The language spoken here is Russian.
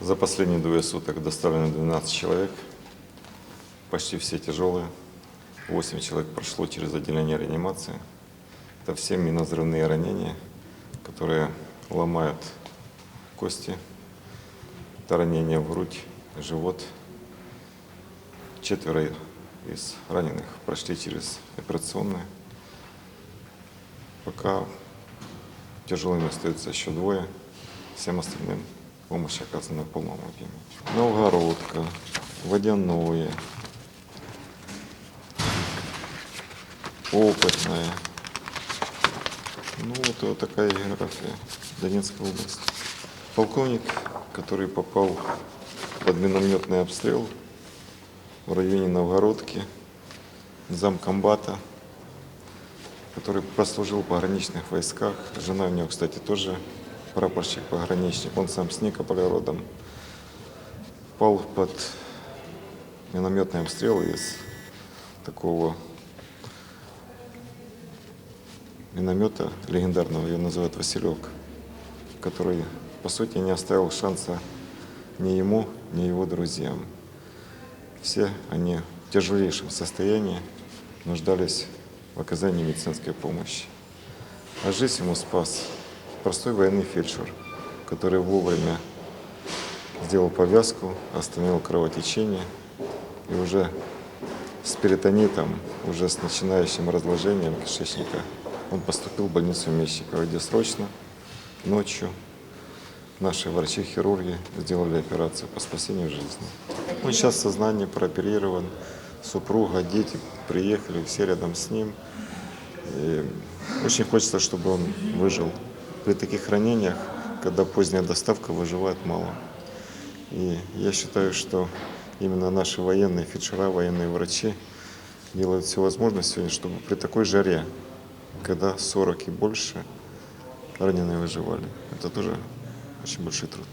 За последние двое суток доставлено 12 человек, почти все тяжелые. 8 человек прошло через отделение реанимации. Это все минозрывные ранения, которые ломают кости. Это ранения в грудь, живот. Четверо из раненых прошли через операционные. Пока тяжелыми остается еще двое. Всем остальным помощь оказана в полном объеме. Новгородка, Водяное, Опытная. Ну вот, вот такая география Донецкой области. Полковник, который попал под минометный обстрел в районе Новгородки, замкомбата, который прослужил в пограничных войсках. Жена у него, кстати, тоже прапорщик-пограничник. Он сам с Никополя родом. Пал под минометный обстрел из такого миномета легендарного, ее называют Василек, который, по сути, не оставил шанса ни ему, ни его друзьям. Все они в тяжелейшем состоянии нуждались в оказании медицинской помощи. А жизнь ему спас простой военный фельдшер, который вовремя сделал повязку, остановил кровотечение и уже с перитонитом, уже с начинающим разложением кишечника, он поступил в больницу Мещикова, где срочно, ночью, наши врачи-хирурги сделали операцию по спасению жизни. Он сейчас в сознании прооперирован, супруга, дети приехали, все рядом с ним. И очень хочется, чтобы он выжил. При таких ранениях, когда поздняя доставка, выживает мало. И я считаю, что именно наши военные фельдшера, военные врачи делают все возможное сегодня, чтобы при такой жаре, когда 40 и больше, раненые выживали. Это тоже очень большой труд.